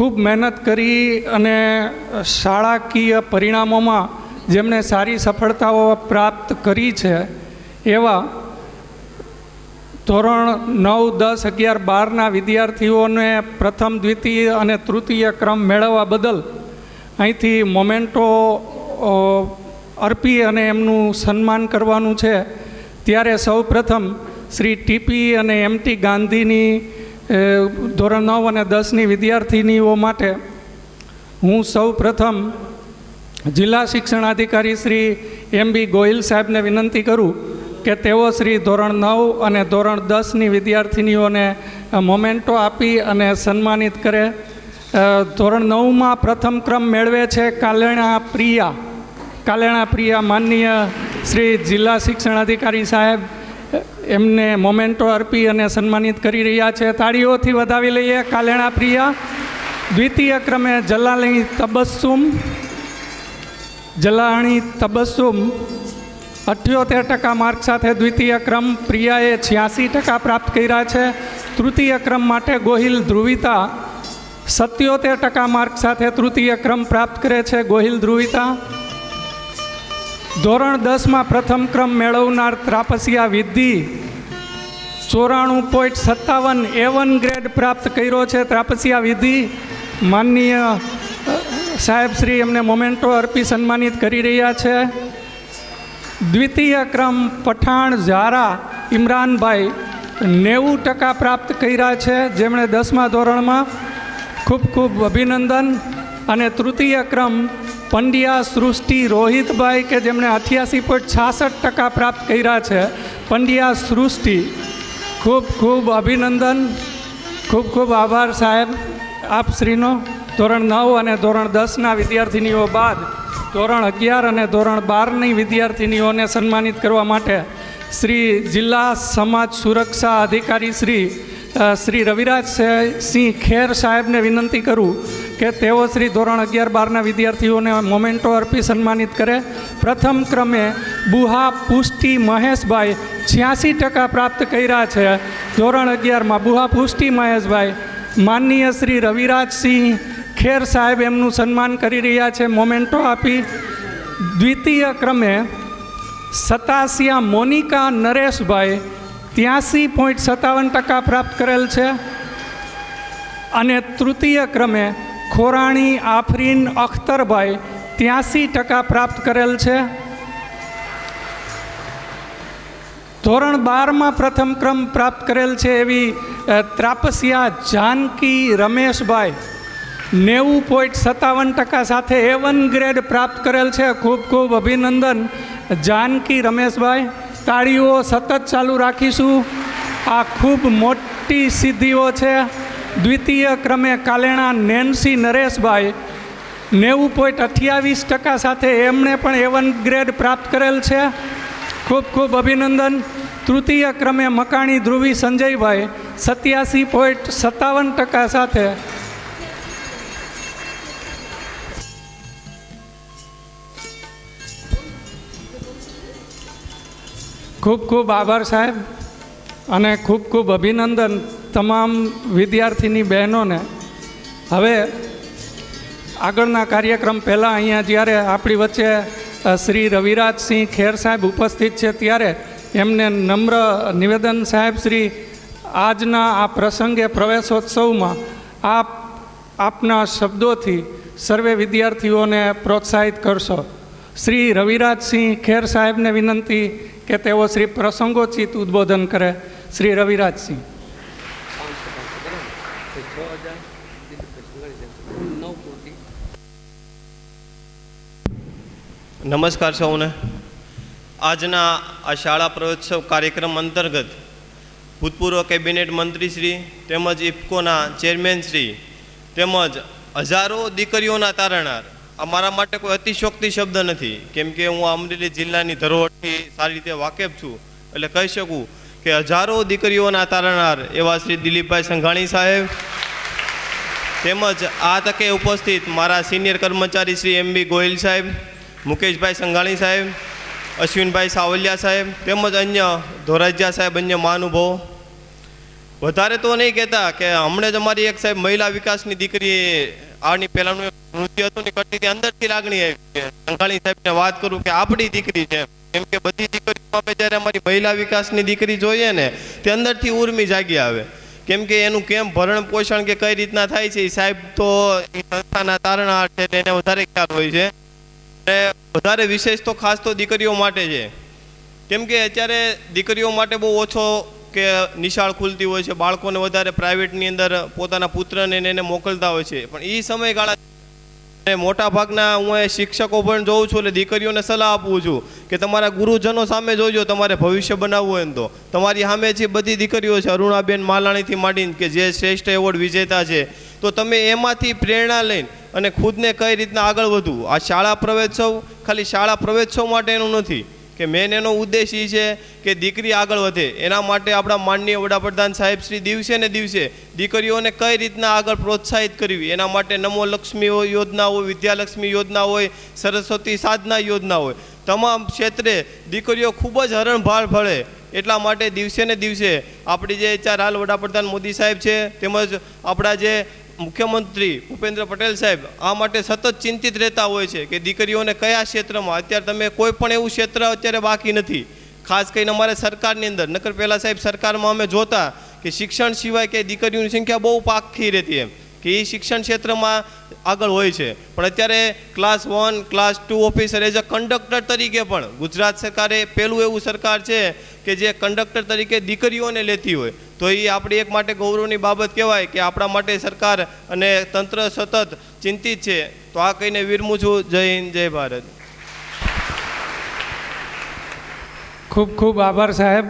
ખૂબ મહેનત કરી અને શાળાકીય પરિણામોમાં જેમણે સારી સફળતાઓ પ્રાપ્ત કરી છે, એવા ધોરણ નવ, દસ, અગિયાર, બારના વિદ્યાર્થીઓને પ્રથમ, દ્વિતીય અને તૃતીય ક્રમ મેળવવા બદલ અહીંથી મોમેન્ટો અર્પી અને એમનું સન્માન કરવાનું છે. ત્યારે સૌ પ્રથમ શ્રી ટીપી અને એમટી ગાંધીની અ, ધોરણ નવ અને દસની વિદ્યાર્થીનીઓ માટે હું સૌ પ્રથમ જિલ્લા શિક્ષણાધિકારી શ્રી એમ બી ગોહિલ સાહેબને વિનંતી કરું કે તેઓ શ્રી ધોરણ નવ અને ધોરણ દસની વિદ્યાર્થીનીઓને મોમેન્ટો આપી અને સન્માનિત કરે. ધોરણ નવમાં પ્રથમ ક્રમ મેળવે છે કાલેણા પ્રિયા. કાલેણા પ્રિયા માનનીય શ્રી જિલ્લા શિક્ષણાધિકારી સાહેબ એમને મોમેન્ટો અર્પી અને સન્માનિત કરી રહ્યા છે. તાળીઓથી વધાવી લઈએ. કાલેણા પ્રિયા, દ્વિતીય ક્રમે જલાલણી તબસ્સુમ, જલાણી તબસ્સુમ. અઠ્યોતેર ટકા માર્ક સાથે દ્વિતીય ક્રમ પ્રિયાએ છ્યાસી ટકા પ્રાપ્ત કર્યા છે. તૃતીય ક્રમ માટે ગોહિલ ધ્રુવિતા સત્યોતેર ટકા માર્ક સાથે તૃતીય ક્રમ પ્રાપ્ત કરે છે ગોહિલ ધ્રુવિતા. ધોરણ દસમાં પ્રથમ ક્રમ મેળવનાર ત્રાપસિયા વિધિ ચોરાણું પોઈન્ટ સત્તાવન એ વન ગ્રેડ પ્રાપ્ત કર્યો છે ત્રાપસિયા વિધિ માનનીય સાહેબ શ્રી એમને મોમેન્ટો અર્પી સન્માનિત કરી રહ્યા છે. દ્વિતીય ક્રમ પઠાણ ઝારા ઇમરાનભાઈ નેવું ટકા પ્રાપ્ત કર્યા છે, જેમણે દસમા ધોરણમાં ખૂબ ખૂબ અભિનંદન. અને તૃતીય ક્રમ પંડ્યા સૃષ્ટિ રોહિતભાઈ કે જેમણે અઠ્યાસી પોઈન્ટ છાસઠ ટકા પ્રાપ્ત કર્યા છે, પંડ્યા સૃષ્ટિ, ખૂબ ખૂબ અભિનંદન, ખૂબ ખૂબ આભાર સાહેબ. આપ શ્રીનો ધોરણ નવ અને ધોરણ દસના વિદ્યાર્થિનીઓ બાદ ધોરણ અગિયાર અને ધોરણ બારની વિદ્યાર્થિનીઓને સન્માનિત કરવા માટે શ્રી જિલ્લા સમાજ સુરક્ષા અધિકારી શ્રી શ્રી રવિરાજ સિંહ ખેર સાહેબને વિનંતી કરું કે તેઓ શ્રી ધોરણ અગિયાર બારના વિદ્યાર્થીઓને મોમેન્ટો અર્પી સન્માનિત કરે. પ્રથમ ક્રમે બુહા પુષ્ટિ મહેશભાઈ છ્યાસી ટકા પ્રાપ્ત કર્યા છે. ધોરણ અગિયારમાં બુહા પુષ્ટિ મહેશભાઈ માનનીય શ્રી રવિરાજસિંહ ખેર સાહેબ એમનું સન્માન કરી રહ્યા છે મોમેન્ટો આપી. દ્વિતીય ક્રમે સતાસિયા મોનિકા નરેશભાઈ ત્યાસી પોઈન્ટ સત્તાવન ટકા પ્રાપ્ત કરેલ છે. અને તૃતીય ક્રમે ખોરાણી આફરીન અખ્તરભાઈ ત્યાંસી ટકા પ્રાપ્ત કરેલ છે. ધોરણ બારમાં પ્રથમ ક્રમ પ્રાપ્ત કરેલ છે એવી ત્રાપસિયા જાનકી રમેશભાઈ. નેવું પોઈન્ટ સત્તાવન ટકા સાથે એ વન ગ્રેડ પ્રાપ્ત કરેલ છે. ખૂબ ખૂબ અભિનંદન જાનકી રમેશભાઈ. તાળીઓ સતત ચાલુ રાખીશું. આ ખૂબ મોટી સિદ્ધિઓ છે. દ્વિતીય ક્રમે કાલેણા નેન્સી નરેશભાઈ નેવું પોઈન્ટ અઠ્યાવીસ ટકા સાથે એમણે પણ એવન ગ્રેડ પ્રાપ્ત કરેલ છે. ખૂબ ખૂબ અભિનંદન. તૃતીય ક્રમે મકાણી ધ્રુવી સંજયભાઈ સત્યાસી પોઈન્ટ સત્તાવન ટકા સાથે. ખૂબ ખૂબ આભાર સાહેબ અને ખૂબ ખૂબ અભિનંદન. તમામ વિદ્યાર્થીની બહેનોને હવે આગળના કાર્યક્રમ પહેલાં અહીંયા જ્યારે આપણી વચ્ચે શ્રી રવિરાજસિંહ ખેર સાહેબ ઉપસ્થિત છે ત્યારે એમને નમ્ર નિવેદન સાહેબ શ્રી, આજના આ પ્રસંગે પ્રવેશોત્સવમાં આપ, આપના શબ્દોથી સર્વે વિદ્યાર્થીઓને પ્રોત્સાહિત કરશો. શ્રી રવિરાજસિંહ ખેર સાહેબને વિનંતી કે તેઓ શ્રી પ્રસંગોચિત ઉદ્બોધન કરે. શ્રી રવિરાજસિંહ. નમસ્કાર સૌને. આજના આ શાળા પ્રયોત્સવ કાર્યક્રમ અંતર્ગત ભૂતપૂર્વ કેબિનેટ મંત્રીશ્રી તેમજ ઇફકોના ચેરમેનશ્રી તેમજ હજારો દીકરીઓના તારણાર આ મારા માટે કોઈ અતિશોક્તિ શબ્દ નથી. કેમ કે હું અમરેલી જિલ્લાની ધરોહરથી સારી રીતે વાકેફ છું. એટલે કહી શકું કે હજારો દીકરીઓના તારણાર એવા શ્રી દિલીપભાઈ સંઘાણી સાહેબ તેમજ આ તકે ઉપસ્થિત મારા સિનિયર કર્મચારી શ્રી એમ બી ગોયલ સાહેબ, મુકેશભાઈ સંઘાણી સાહેબ, અશ્વિનભાઈ સાવલિયા સાહેબ, તેમજ અન્ય ધોરાજ્યા સાહેબ, અન્ય મહાનુભાવો. વધારે તો નહીં કહેતા કે હમણાં જ અમારી એક સાહેબ મહિલા વિકાસની દીકરી આની પહેલાંનું નૃત્ય હતું ને કરતી અંદરથી લાગણી આવી છે. સંઘાણી સાહેબને વાત કરું કે આપણી દીકરી છે. કેમ કે બધી દીકરીઓ અમે જ્યારે અમારી મહિલા વિકાસની દીકરી જોઈએ ને તે અંદરથી ઉર્મી જાગી આવે. કેમ કે એનું કેમ ભરણ પોષણ કે કઈ રીતના થાય છે સાહેબ તો સંસ્થાના તારણહાર છે એને વધારે ખ્યાલ હોય છે. અને વધારે વિશેષ તો ખાસ તો દીકરીઓ માટે છે. કેમ કે અત્યારે દીકરીઓ માટે બહુ ઓછો કે નિશાળ ખુલતી હોય છે. બાળકોને વધારે પ્રાઇવેટની અંદર પોતાના પુત્રને એને મોકલતા હોય છે. પણ એ સમયગાળા મોટા ભાગના હું એ શિક્ષકો પણ જોઉં છું એટલે દીકરીઓને સલાહ આપું છું કે તમારા ગુરુજનો સામે જોજો, તમારે ભવિષ્ય બનાવવું હોય તો. તમારી સામે જે બધી દીકરીઓ છે, અરુણાબેન માલાણીથી માંડીને કે જે શ્રેષ્ઠ એવોર્ડ વિજેતા છે, તો તમે એમાંથી પ્રેરણા લઈને અને ખુદને કઈ રીતના આગળ વધવું? આ શાળા પ્રવેશોત્સવ? ખાલી શાળા પ્રવેશોત્સવ માટેનું નથી. કે મેન એનો ઉદ્દેશ એ છે કે દીકરી આગળ વધે. એના માટે આપણા માનનીય વડાપ્રધાન સાહેબ શ્રી દિવસે ને દિવસે દીકરીઓને કઈ રીતના આગળ પ્રોત્સાહિત કરવી? એના માટે નમો લક્ષ્મી યોજના હોય વિદ્યાલક્ષ્મી યોજના હોય, સરસ્વતી સાધના યોજના હોય. તમામ ક્ષેત્રે દીકરીઓ ખૂબ જ હરણભાળ ભળે. એટલા માટે દિવસે ને દિવસે આપણી જે ચાર હાલ વડાપ્રધાન મોદી સાહેબ છે, તેમજ આપણા જે મુખ્યમંત્રી ભૂપેન્દ્ર પટેલ સાહેબ આ માટે સતત ચિંતિત રહેતા હોય છે કે દીકરીઓને કયા ક્ષેત્રમાં, અત્યારે તમે કોઈ પણ એવું ક્ષેત્ર અત્યારે બાકી નથી. ખાસ કરીને અમારે સરકારની અંદર. નકર પહેલાં સાહેબ સરકારમાં અમે જોતા કે શિક્ષણ સિવાય કે દીકરીઓની સંખ્યા બહુ પાકી રહેતી એમ, કે એ શિક્ષણ ક્ષેત્રમાં આગળ હોય છે. પણ અત્યારે class one class two officer as a conductor તરીકે પણ ગુજરાત સરકારે પહેલું એવું સરકાર છે કે જે કંડક્ટર તરીકે દીકરીઓને લેતી હોય. તો એ આપણી એક માટે ગૌરવની બાબત કહેવાય કે આપણા માટે સરકાર અને તંત્ર સતત ચિંતિત છે. તો આ કહીને વિરમું છું. જય હિન્દ, જય ભારત. ખૂબ ખૂબ આભાર સાહેબ.